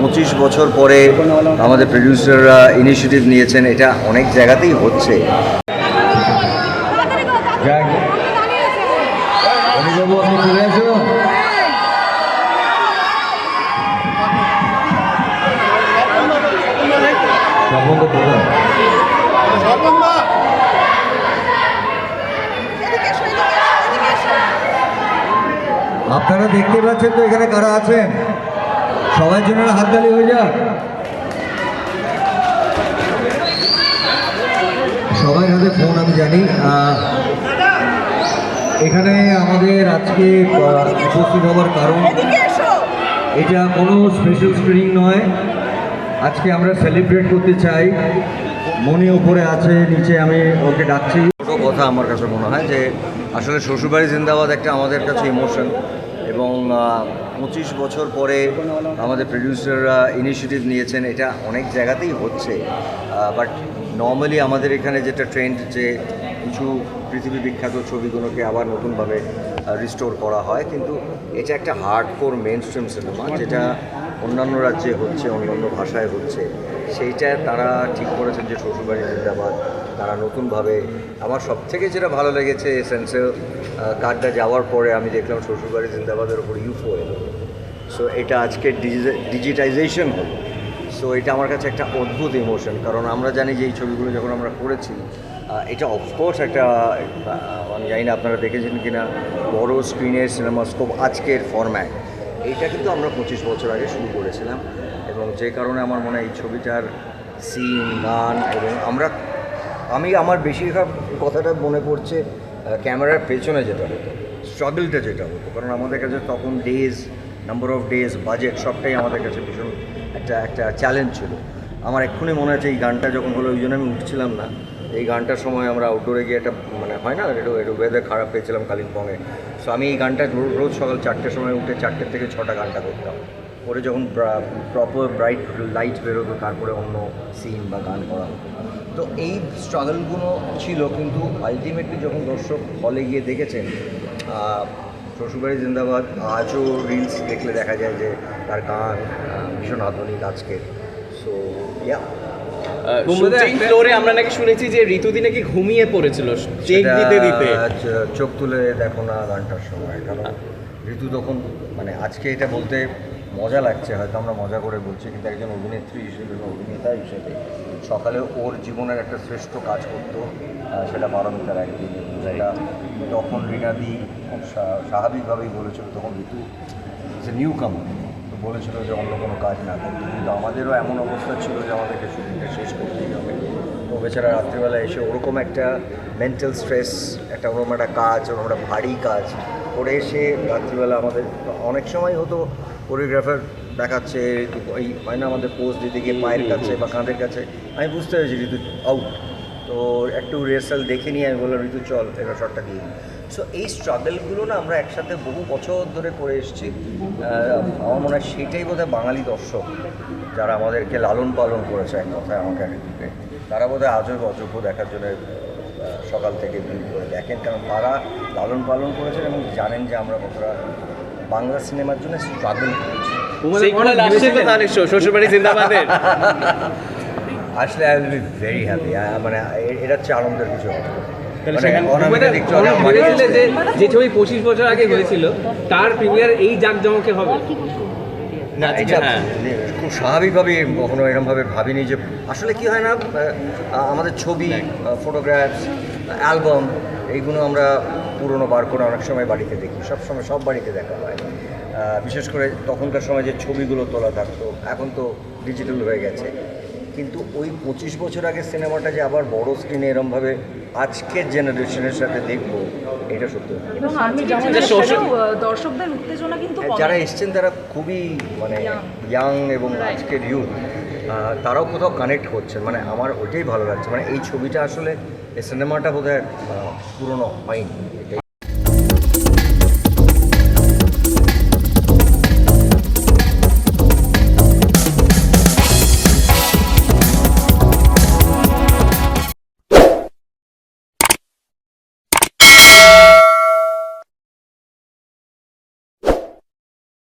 পঁচিশ বছর পরে আমাদের প্রডিউসাররা ইনিশিয়েটিভ নিয়েছেন, এটা অনেক জায়গাতেই হচ্ছে। আপনারা দেখতে পাচ্ছেন তো এখানে কারা আছেন? সবার জন্য হাত হাততালি হয়ে যাক। সবাই হাতে ফোন আমি জানি। এখানে আমাদের আজকে উপস্থিত হওয়ার কারণ এটা কোনো স্পেশাল স্ক্রিনিং নয়। আজকে আমরা সেলিব্রেট করতে চাই। মনি উপরে আছে নিচে আমি ওকে ডাকছি। ছোটো কথা আমার কাছে মনে হয় যে আসলে শ্বশুরবাড়ি জিন্দাবাদ একটা আমাদের কাছে ইমোশন এবং পঁচিশ বছর পরে আমাদের প্রডিউসাররা ইনিশিয়েটিভ নিয়েছেন, এটা অনেক জায়গাতেই হচ্ছে। বাট নর্মালি আমাদের এখানে যেটা ট্রেন্ড যে কিছু পৃথিবী বিখ্যাত ছবিগুলোকে আবার নতুনভাবে রিস্টোর করা হয়, কিন্তু এটা একটা hardcore mainstream cinema যেটা অন্যান্য রাজ্যে হচ্ছে, অন্যান্য ভাষায় হচ্ছে। সেইটা তারা ঠিক করেছেন যে শ্বশুরবাড়ি জিন্দাবাদ তারা নতুনভাবে আমার সব থেকে যেটা ভালো লেগেছে সেন্সে কার্ডটা যাওয়ার পরে আমি দেখলাম শ্বশুরবাড়ি জিন্দাবাদের ওপর ইউফো এলো। সো এটা আজকে ডিজিটাইজেশন হলো। সো এটা আমার কাছে একটা অদ্ভুত ইমোশন কারণ আমরা জানি যে এই ছবিগুলো যখন আমরা করেছি এটা অফকোর্স একটা আমি জানি না আপনারা দেখেছেন কি না বড়ো স্ক্রিনের সিনেমাস্কোপ আজকের ফরম্যাট এইটা কিন্তু আমরা পঁচিশ বছর আগে শুরু করেছিলাম। এবং যে কারণে আমার মনে হয় এই ছবিটার সিন গান এবং আমরা আমি আমার বেশিরভাগ কথাটা মনে পড়ছে ক্যামেরার পেছনে যেটা হতো স্ট্রাগলটা যেটা হতো। কারণ আমাদের কাছে তখন days number of days budget সবটাই আমাদের কাছে ভীষণ একটা একটা চ্যালেঞ্জ ছিল। আমার এক্ষুনি মনে আছে এই গানটা যখন হলো, ওই জন্য আমি উঠছিলাম না। এই গানটার সময় আমরা আউটডোরে গিয়ে একটা মানে হয় না, একটু একটু ওয়েদার খারাপ পেয়েছিলাম কালিম্পংয়ে। সো আমি এই গানটা রোজ সকাল চারটের সময় উঠে চারটের থেকে ছটা গানটা করতাম। করে যখন প্রপার ব্রাইট লাইট বেরোতো তারপরে অন্য সিন বা গান করা। হতো তো এই স্ট্রাগলগুলো ছিল কিন্তু আলটিমেটলি যখন দর্শক হলে গিয়ে দেখেছেন শ্বশুরবাড়ি জিন্দাবাদ আজও রিলস দেখলে দেখা যায় যে তার গান ভীষণ আধুনিক আজকের। সো ইয়া ফ্লোরে আমরা নাকি শুনেছি যে ঋতুদি নাকি ঘুমিয়ে পড়েছিল চেক দিতে দিতে। চোখ তুলে দেখো না গানটার সময় কারণ ঋতু তখন মানে আজকে এটা বলতে মজা লাগছে হয়তো আমরা মজা করে বলছি কিন্তু একজন অভিনেত্রী হিসেবে বা অভিনেতা হিসেবে সকালে ওর জীবনের একটা শ্রেষ্ঠ কাজ করতো সেটা পারমিতার একদিন। যেটা তখন রিনাদি খুব স্বাভাবিকভাবেই বলেছিল তখন ঋতু সে নিউ কামার তো বলেছিল যে অন্য কোনো কাজ না করতে। কিন্তু আমাদেরও এমন অবস্থা ছিল যে আমাদেরকে শুটিংটা শেষ করতেই হবে। তো বেচারা রাত্রিবেলা এসে ওরকম একটা মেন্টাল স্ট্রেস একটা ওরকম একটা কাজ ওরকম একটা ভারী কাজ করে এসে রাত্রিবেলা আমাদের অনেক সময় হতো কোরিওগ্রাফার দেখাচ্ছে ওই হয় না আমাদের পোস্ট দিতে গিয়ে পায়ের কাছে বা কাঁধের কাছে। আমি বুঝতে পেরেছি ঋতু আউট তো একটু রিহার্সাল দেখে নিয়ে আমি বললাম ঋতু চল এবার শটটা দিয়ে সো এই স্ট্রাগলগুলো না আমরা একসাথে বহু বছর ধরে করে এসেছি। আমার মনে হয় সেটাই বোধহয় বাঙালি দর্শক যারা আমাদেরকে লালন পালন করেছে এক কথায় আমাকে ঋতুকে তারা বোধহয় আজও অযোগ্য দেখার জন্য সকাল থেকে ভিড় করে দেখেন। কারণ তারা লালন পালন করেছেন এবং জানেন যে আমরা কতটা বাংলা সিনেমার জন্য স্ট্রাগল করেছি। আসলে I will be very happy মানে এটা হচ্ছে আনন্দের কিছু হবে। মানে যে যে ছবি পঁচিশ বছর আগে হয়েছিল তার প্রিমিয়ার এই জাঁকজমকে হবে। না আচ্ছা, এটা হ্যাঁ। খুব স্বাভাবিকভাবে কখনো এরকমভাবে ভাবিনি যে আসলে কি হয় না আমাদের ছবি ফটোগ্রাফস অ্যালবাম এইগুলো আমরা পুরনো বার করে অনেক সময় বাড়িতে দেখি সব সময় সব বাড়িতে দেখা হয়। বিশেষ করে তখনকার সময় যে ছবিগুলো তোলা থাকতো এখন তো ডিজিটাল হয়ে গেছে। কিন্তু ওই পঁচিশ বছর আগে সিনেমাটা যে আবার বড় স্ক্রিনে এরমভাবে আজকের জেনারেশনের সাথে দেখব এটা সত্যি। এবং আচ্ছা, দর্শকদের উত্তেজনা কিন্তু যারা এসছেন তারা খুবই মানে ইয়াং এবং আজকের ইউথ তারাও কোথাও কানেক্ট করছেন মানে আমার ওইটাই ভালো লাগছে। মানে এই ছবিটা আসলে এই সিনেমাটা বোধহয় পুরনো হয়নি।